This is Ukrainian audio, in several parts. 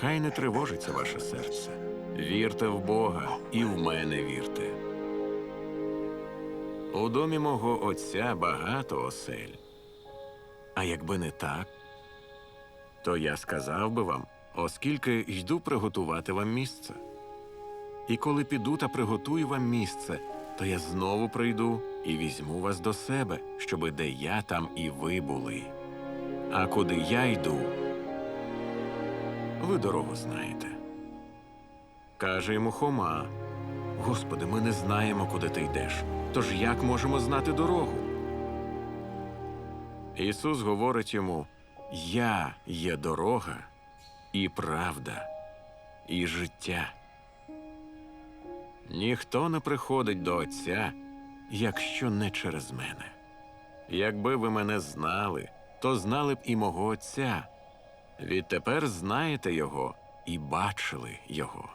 Хай не тривожиться ваше серце. Вірте в Бога і в мене вірте. У домі мого отця багато осель. А якби не так, то я сказав би вам, оскільки йду приготувати вам місце. І коли піду та приготую вам місце, то я знову прийду і візьму вас до себе, щоби де я там і ви були. А куди я йду, ви дорогу знаєте. Каже йому Хома: Господи, ми не знаємо, куди ти йдеш. Тож як можемо знати дорогу? Ісус говорить йому: Я є дорога і правда, і життя. Ніхто не приходить до Отця, якщо не через мене. Якби ви мене знали, то знали б і мого Отця. Відтепер знаєте його і бачили його.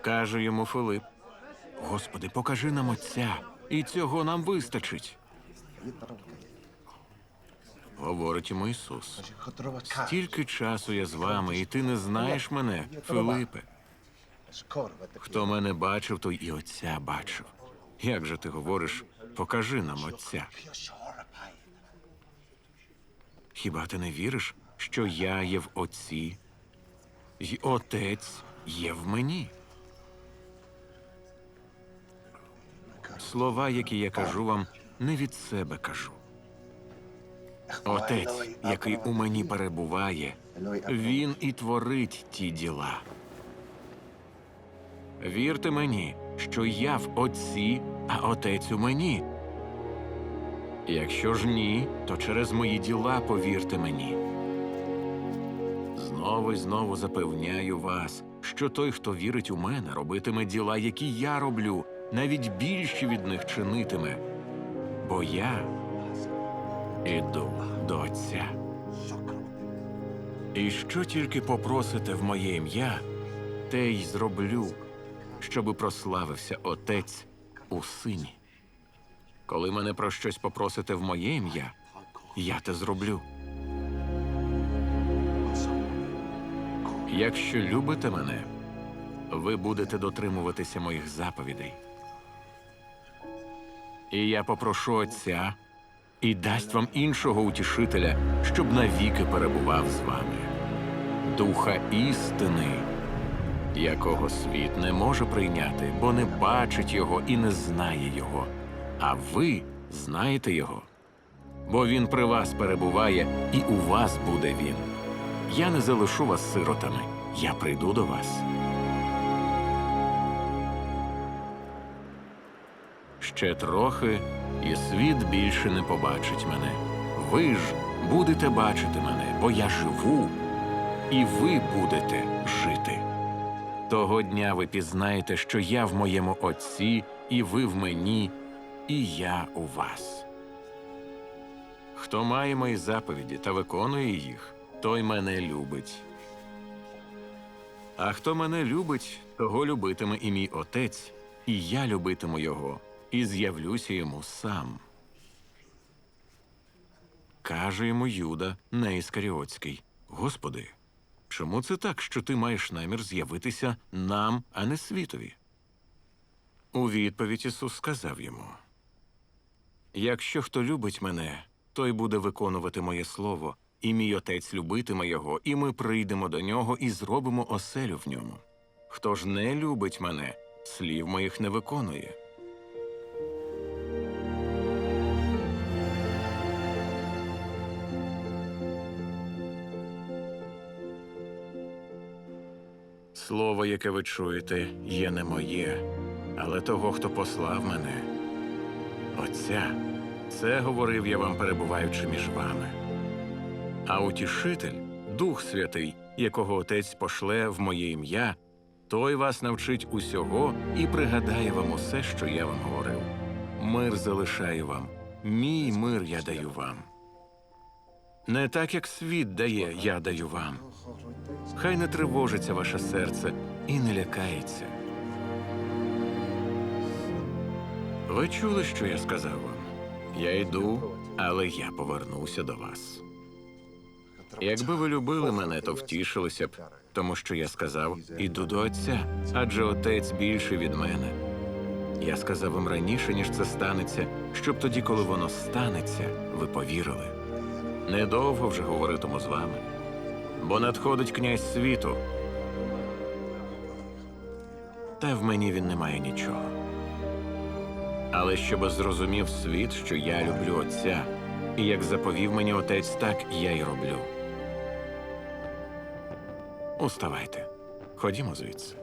Каже йому Филип: Господи, покажи нам Отця, і цього нам вистачить. Говорить йому Ісус. Стільки часу я з вами, і ти не знаєш мене, Филипе. Хто мене бачив, той і Отця бачив. Як же ти говориш, покажи нам Отця? Хіба ти не віриш, що я є в Отці, і Отець є в мені? Слова, які я кажу вам, не від себе кажу. Отець, який у мені перебуває, він і творить ті діла. Вірте мені, що я в Отці, а Отець у мені. Якщо ж ні, то через мої діла повірте мені. Знову й знову запевняю вас, що той, хто вірить у мене, робитиме діла, які я роблю, навіть більші від них чинитиме. Бо я іду до Отця. І що тільки попросите в моє ім'я, те й зроблю, щоби прославився Отець у сині. Коли мене про щось попросите в моє ім'я, я те зроблю. Якщо любите мене, ви будете дотримуватися моїх заповідей. І я попрошу Отця і дасть вам іншого утішителя, щоб навіки перебував з вами. Духа істини, якого світ не може прийняти, бо не бачить його і не знає його. А ви знаєте його, бо він при вас перебуває, і у вас буде він. Я не залишу вас сиротами, я прийду до вас. Ще трохи, і світ більше не побачить мене. Ви ж будете бачити мене, бо я живу, і ви будете жити. Того дня ви пізнаєте, що я в моєму Отці, і ви в мені, і я у вас. Хто має мої заповіді та виконує їх, той мене любить. А хто мене любить, того любитиме і мій отець, і я любитиму його, і з'явлюся йому сам. Каже йому Юда, не Іскаріотський. Господи, чому це так, що ти маєш намір з'явитися нам, а не світові? У відповідь Ісус сказав йому: Якщо хто любить мене, той буде виконувати моє слово, і мій отець любитиме його, і ми прийдемо до нього і зробимо оселю в ньому. Хто ж не любить мене, слів моїх не виконує. Слово, яке ви чуєте, є не моє, але того, хто послав мене. Отця, це говорив я вам, перебуваючи між вами. А утішитель, Дух Святий, якого Отець пошле в моє ім'я, той вас навчить усього і пригадає вам усе, що я вам говорив. Мир залишаю вам, мій мир я даю вам. Не так, як світ дає, я даю вам. Хай не тривожиться ваше серце і не лякається. Ви чули, що я сказав вам? Я йду, але я повернуся до вас. Якби ви любили мене, то втішилися б, тому що я сказав: іду до отця, адже отець більший від мене. Я сказав вам раніше, ніж це станеться, щоб тоді, коли воно станеться, ви повірили. Недовго вже говоритиму з вами, бо надходить князь світу. Та в мені він не має нічого. Але щоб зрозумів світ, що я люблю отця, і як заповів мені отець, так я й роблю. Уставайте, ходімо звідси.